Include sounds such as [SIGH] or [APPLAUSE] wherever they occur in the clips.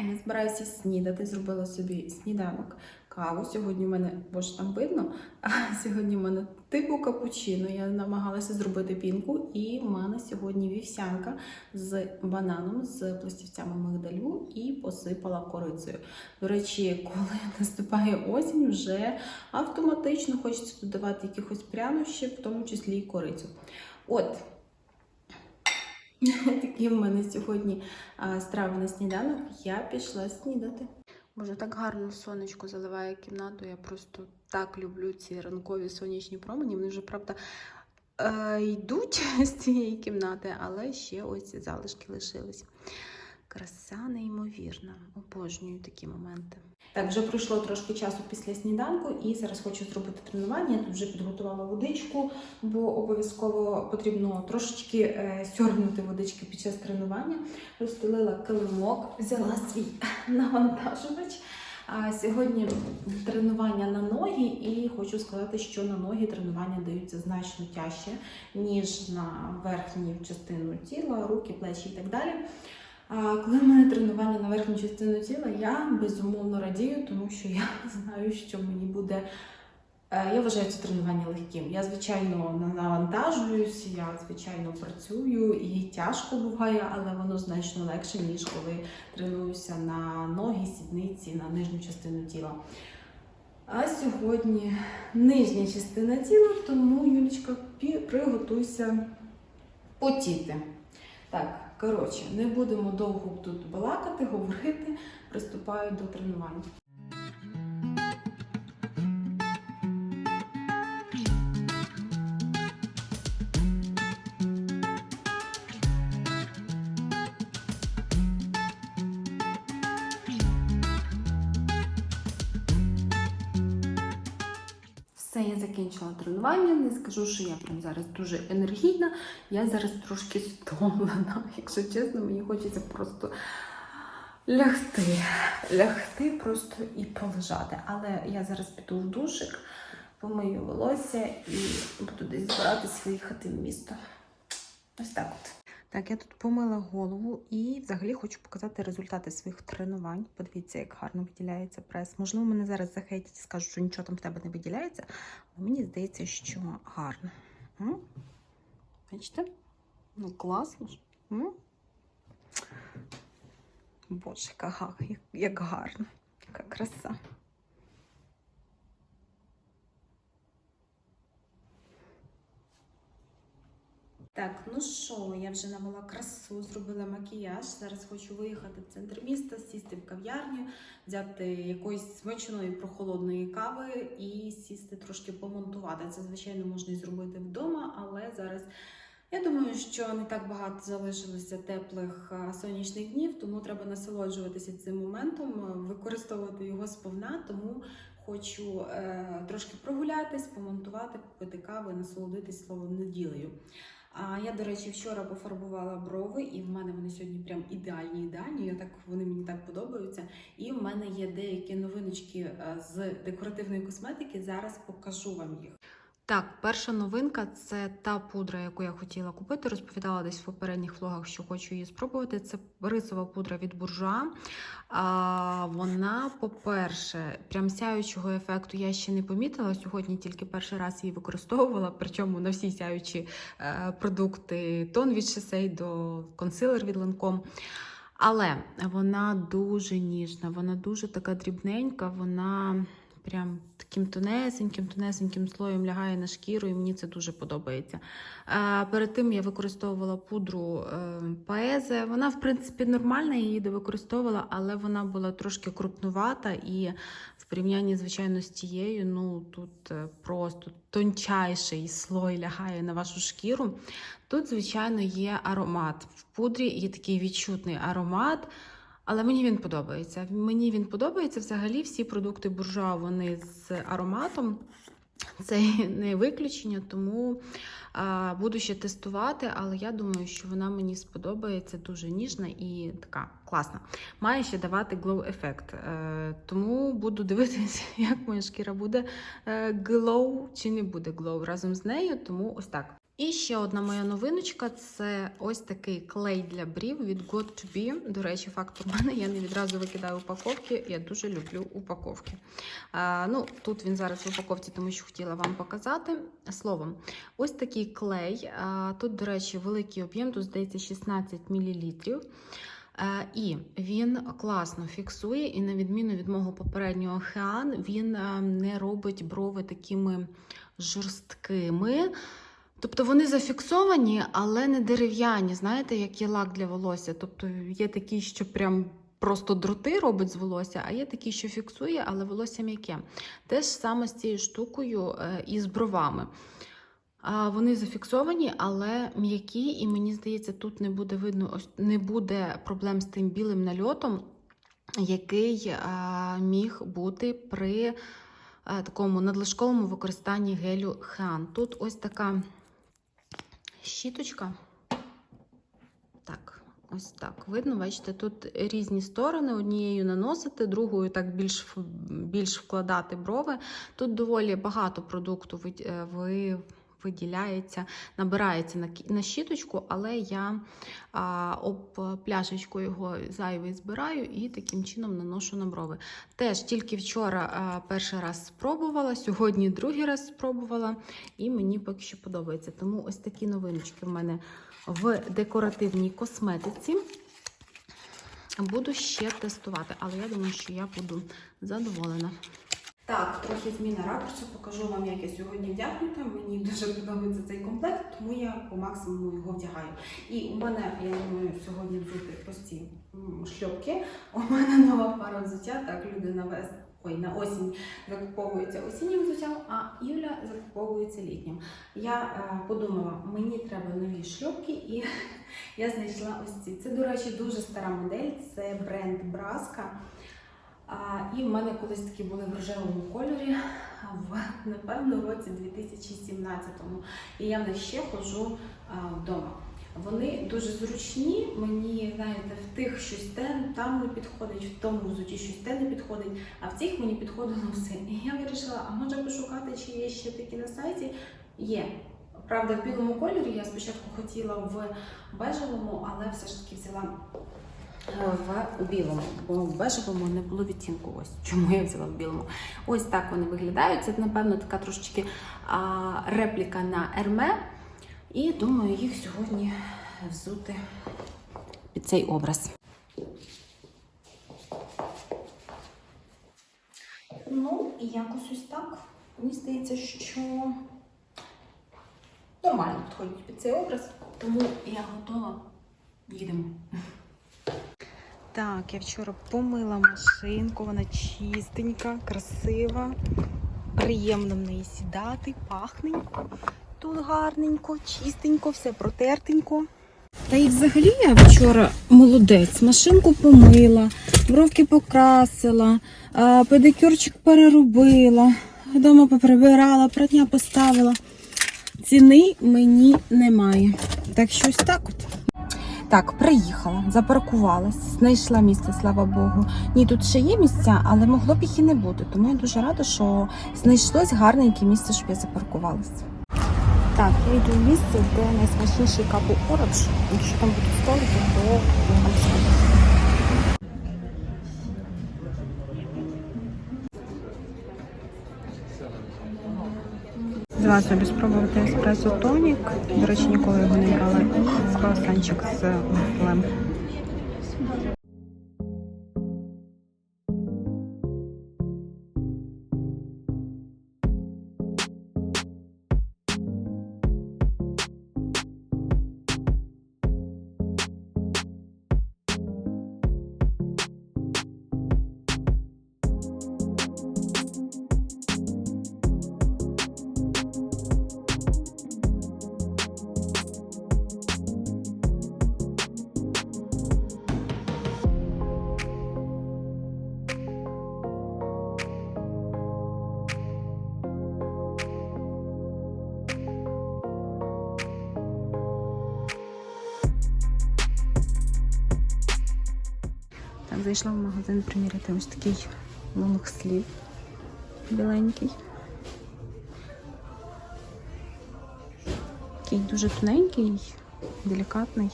А я збираюся снідати, зробила собі сніданок, каву. Сьогодні в мене, боже, там видно, а сьогодні в мене типу капучино. Я намагалася зробити пінку, і в мене сьогодні вівсянка з бананом, з пластівцями мигдалю і посипала корицею. До речі, коли [LAUGHS] наступає осінь, вже автоматично хочеться додавати якихось прянощів, в тому числі і корицю. От. [LAUGHS] Такі в мене сьогодні страви на сніданок. Я пішла снідати. Боже, так гарно сонечко заливає кімнату. Я просто так люблю ці ранкові сонячні промені. Вони вже, правда, е, йдуть [LAUGHS] з цієї кімнати, але ще ось ці залишки лишились. Краса неймовірна. Обожнюю такі моменти. Так, вже пройшло трошки часу після сніданку, і зараз хочу зробити тренування. Я тут вже підготувала водичку, бо обов'язково потрібно трошечки е, сьорбнути водички під час тренування. Розстелила килимок, взяла свій [LAUGHS] навантажувач. А сьогодні тренування на ноги, і хочу сказати, що на ноги тренування даються значно тяжче, ніж на верхню частину тіла, руки, плечі і так далі. Коли в мене тренування на верхню частину тіла, я безумовно радію, тому що я [LAUGHS] знаю, що мені буде. е, Я вважаю це тренування легким. Я, звичайно, на- навантажуюсь, я, звичайно, працюю і тяжко буває, але воно значно легше, ніж коли тренуюся на ноги, сідниці, на нижню частину тіла. А сьогодні нижня частина тіла, тому, Юлічка, приготуйся потіти. Так, коротше, не будемо довго тут балакати, говорити. Приступаю до тренування. Все, я закінчила тренування. Не скажу, що я прям зараз дуже енергійна. Я зараз трошки стомлена. [LAUGHS] Якщо чесно, мені хочеться просто лягти. Лягти просто і полежати. Але я зараз піду в душик, помию волосся і буду десь збиратися виїхати в місто. Ось так от. Так, я тут помила голову і взагалі хочу показати результати своїх тренувань. Подивіться, як гарно виділяється прес. Можливо, мене зараз захейтять і скажуть, що нічого там в тебе не виділяється, але мені здається, що гарно. М? Бачите? Ну, класно ж. М? Боже, як, як гарно, яка краса. Так, ну що, я вже навела красу, зробила макіяж. Зараз хочу виїхати в центр міста, сісти в кав'ярню, взяти якоїсь смачної прохолодної кави і сісти трошки помонтувати. Це, звичайно, можна і зробити вдома, але зараз я думаю, що не так багато залишилося теплих сонячних днів, тому треба насолоджуватися цим моментом, використовувати його сповна. Тому хочу е, трошки прогулятись, помонтувати, попити кави, насолодитись словом неділею. А я, до речі, вчора пофарбувала брови, і в мене вони сьогодні прям ідеальні, ідеальні. Я так вони мені так подобаються. І в мене є деякі новиночки е, з декоративної косметики. Зараз покажу вам їх. Так, перша новинка це та пудра, яку я хотіла купити. Розповідала десь в попередніх влогах, що хочу її спробувати. Це рисова пудра від буржуа. А, вона, по-перше, прям сяючого ефекту я ще не помітила. Сьогодні тільки перший раз її використовувала, причому на всі сяючі е, продукти тон від шесей до консилер від Lancome. Але вона дуже ніжна, вона дуже така дрібненька, вона прям таким тонесеньким, тонесеньким слоєм лягає на шкіру, і мені це дуже подобається. Перед тим я використовувала пудру е, Паезе. Вона, в принципі, нормальна, я її використовувала, але вона була трошки крупнувата і в порівнянні, звичайно, з тією, ну тут е, просто тончайший слой лягає на вашу шкіру. Тут, звичайно, є аромат. В пудрі є такий відчутний аромат. Але мені він подобається. Мені він подобається взагалі всі продукти буржуа, вони з ароматом. це не виключення, тому а, буду ще тестувати, але я думаю, що вона мені сподобається дуже ніжна і така класна. Має ще давати glow ефект. Е, тому буду дивитися, [LAUGHS] як моя шкіра буде е, glow чи не буде glow разом з нею. Тому ось так. І ще одна моя новиночка це ось такий клей для брів від God to Be. До речі, факт у мене я не відразу викидаю упаковки. Я дуже люблю упаковки. А, ну, тут він зараз в упаковці, тому що хотіла вам показати. Словом, ось такий клей. А, тут, до речі, великий об'єм, тут здається 16 мл. І він класно фіксує, і на відміну від мого попереднього Хеан, він не робить брови такими жорсткими. Тобто вони зафіксовані, але не дерев'яні, знаєте, як є лак для волосся. Тобто є такі, що прям просто дроти робить з волосся, а є такі, що фіксує, але волосся м'яке. Те ж саме з цією штукою е, і з бровами. Вони зафіксовані, але м'які, і мені здається, тут не буде видно, не буде проблем з тим білим нальотом, який а, міг бути при а, такому надлишковому використанні гелю Хеан. Тут ось така щіточка. Так, ось так. Видно, бачите, тут різні сторони. Однією наносити, другою так більш, більш вкладати брови. Тут доволі багато продукту ви, е, ви, виділяється, набирається на, на щіточку, але я а, об пляшечку його зайвий збираю і таким чином наношу на брови. Теж тільки вчора а, перший раз спробувала, сьогодні другий раз спробувала, і мені поки що подобається. Тому ось такі новиночки в мене в декоративній косметиці. Буду ще тестувати, але я думаю, що я буду задоволена. Так, трохи зміна ракурсу, покажу вам, як я сьогодні вдягнута. Мені дуже подобається цей комплект, тому я по максимуму його вдягаю. І у мене, я думаю, сьогодні взути прості шльопки. У мене нова пара взуття. Так, люди на вес. Ой, на осінь закуповуються осіннім взуттям, а Юля закуповується літнім. Я е, подумала, мені треба нові шльопки, і [LAUGHS] я знайшла ось ці. Це, до речі, дуже стара модель, це бренд Браска. І в мене колись такі були в рожевому кольорі, в напевно році 2017-му. І я в них ще ходжу вдома. Вони дуже зручні. Мені, знаєте, в тих щось те там не підходить, в тому взуті щось те не підходить, а в цих мені підходило все. І я вирішила, а може пошукати, чи є ще такі на сайті. Є. Правда, в білому кольорі я спочатку хотіла в бежевому, але все ж таки взяла в білому, бо в бежевому не було відтінку. Ось чому я взяла в білому. Ось так вони виглядають. Це, напевно, така трошечки а, репліка на Ерме. І думаю, їх сьогодні взути під цей образ. Ну, і якось ось так. Мені здається, що нормально підходить під цей образ, тому я готова. Їдемо. Так, я вчора помила машинку, вона чистенька, красива. Приємно в неї сідати, пахненько. Тут гарненько, чистенько, все протертенько. Та і взагалі я вчора молодець, машинку помила, бровки покрасила, педикюрчик переробила, вдома поприбирала, пратня поставила. Ціни мені немає. Так що ось так от. Так, приїхала, запаркувалась, знайшла місце, слава Богу. Ні, тут ще є місця, але могло б їх і не бути. Тому я дуже рада, що знайшлось гарненьке місце, щоб я запаркувалась. Так, я йду в місце, де найсмачніший капу орадж. Якщо там будуть столики, то там Взяла собі спробувати еспресо тонік. До речі, ніколи його не брала. Круасанчик з вафлем. Зайшла в магазин приміряти ось такий лонг слів біленький. Такий дуже тоненький, делікатний.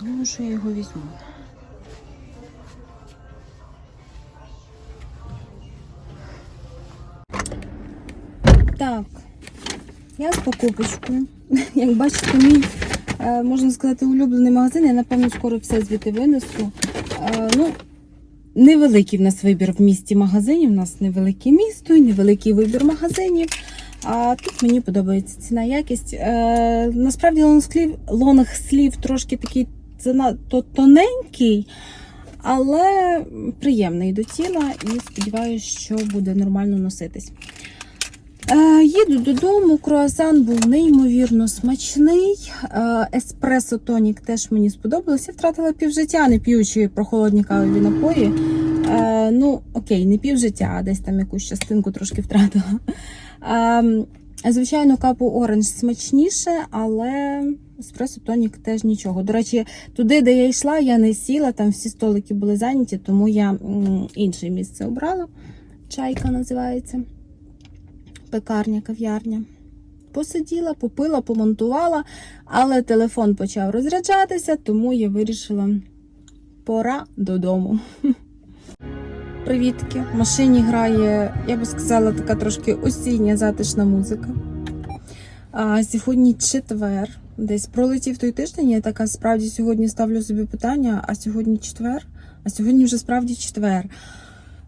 Думаю, що я його візьму. Так, я з покупочкою. [LAUGHS] Як бачите, мій, можна сказати, улюблений магазин. Я, напевно, скоро все звідти винесу. Е, Ну, невеликий в нас вибір в місті магазинів. У нас невелике місто невеликий вибір магазинів. А тут мені подобається ціна якість. Е, насправді лонгслів, лонгслів трошки такий занадто тоненький, але приємний до тіла і сподіваюся, що буде нормально носитись. Е, їду додому, круасан був неймовірно смачний. Е, еспресо тонік теж мені сподобалося. Я втратила півжиття, не п'ючи прохолодні кавові напої. Е, ну, окей, не півжиття, а десь там якусь частинку трошки втратила. Звичайно, капу оранж смачніше, але еспресо тонік теж нічого. До речі, туди, де я йшла, я не сіла, там всі столики були зайняті, тому я інше місце обрала. Чайка називається пекарня, кав'ярня. Посиділа, попила, помонтувала, але телефон почав розряджатися, тому я вирішила пора додому. [LAUGHS] Привітки! В машині грає, я би сказала, така трошки осіння затишна музика. А сьогодні четвер. Десь пролетів той тиждень. Я така справді сьогодні ставлю собі питання: а сьогодні четвер, а сьогодні вже справді четвер.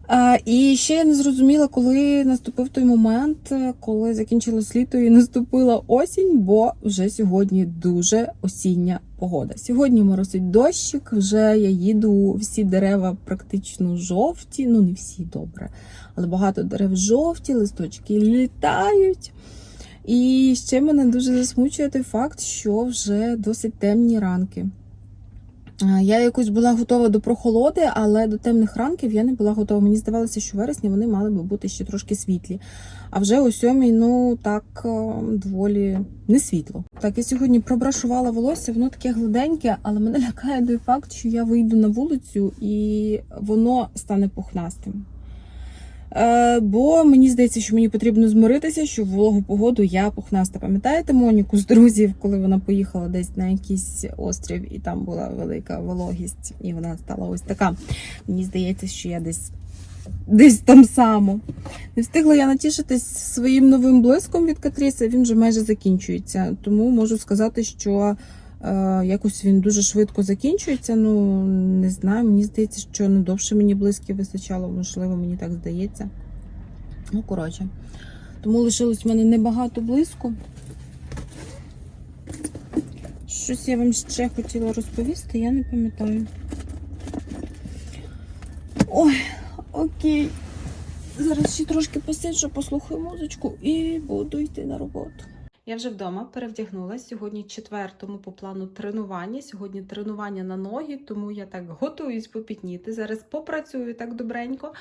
А, і ще я не зрозуміла, коли наступив той момент, е, коли закінчилось літо і [LAUGHS] наступила осінь, бо вже сьогодні дуже осіння погода. Сьогодні моросить дощик, вже я їду, всі дерева практично жовті, ну не всі добре, але багато дерев жовті, листочки літають. І ще мене дуже засмучує той факт, що вже досить темні ранки. Я якось була готова до прохолоди, але до темних ранків я не була готова. Мені здавалося, що в вересні вони мали би бути ще трошки світлі. А вже о сьомій, ну так е, доволі не світло. Так, я сьогодні пробрашувала волосся, воно таке гладеньке, але мене [LAUGHS] лякає той факт, що я вийду на вулицю і воно стане пухнастим. Е, бо мені здається, що мені потрібно змиритися, що в вологу погоду я пухнаста. Пам'ятаєте Моніку з друзів, коли вона поїхала десь на якийсь острів, і там була велика вологість, і вона стала ось така. Мені здається, що я десь. Десь там само. Не встигла я натішитись своїм новим блиском від Катріси, він вже майже закінчується. Тому можу сказати, що якось він дуже швидко закінчується. Ну, не знаю, мені здається, що не довше мені блисків вистачало, можливо, мені так здається. Ну, коротше. Тому лишилось в мене небагато блиску. Щось я вам ще хотіла розповісти, я не пам'ятаю. Ой, окей. Зараз ще трошки посиджу, послухаю музичку і буду йти на роботу. Я вже вдома перевдягнулася. Сьогодні четвер, тому по плану тренування. Сьогодні тренування на ноги, тому я так готуюсь попітніти. Зараз попрацюю так добренько.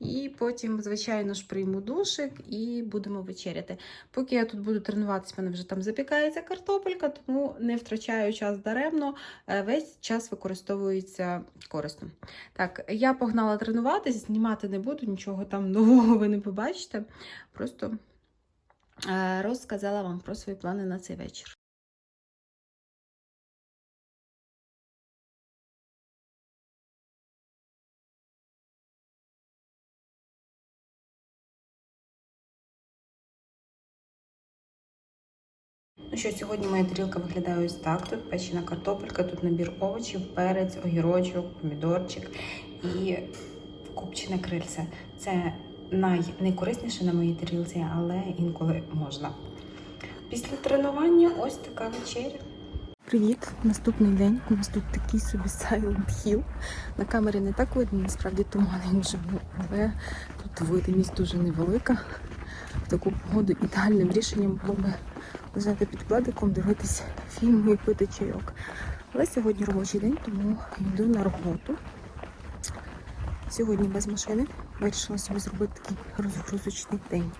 І потім, звичайно ж, прийму душик і будемо вечеряти. Поки я тут буду тренуватися, мене вже там запікається картопелька, тому не втрачаю час даремно. Е, Весь час використовується корисно. Так, я погнала тренуватись, знімати не буду, нічого там нового ви не побачите. Просто розказала вам про свої плани на цей вечір. Ну що, сьогодні моя тарілка виглядає ось так. Тут печена картопелька, тут набір овочів, перець, огірочок, помідорчик і копчене крильце. Це найнекорисніше на моїй тарілці, але інколи можна. Після тренування ось така вечеря. Привіт! Наступний день. У нас тут такий собі Silent Hill. На камері не так видно, насправді туман вже був, але тут видимість дуже невелика. В таку погоду ідеальним рішенням було би лежати під пледиком, дивитися фільми і пити чайок. Але сьогодні робочий день, тому йду на роботу. Сьогодні без машини. Вирішила собі зробити такий розгрузочний день.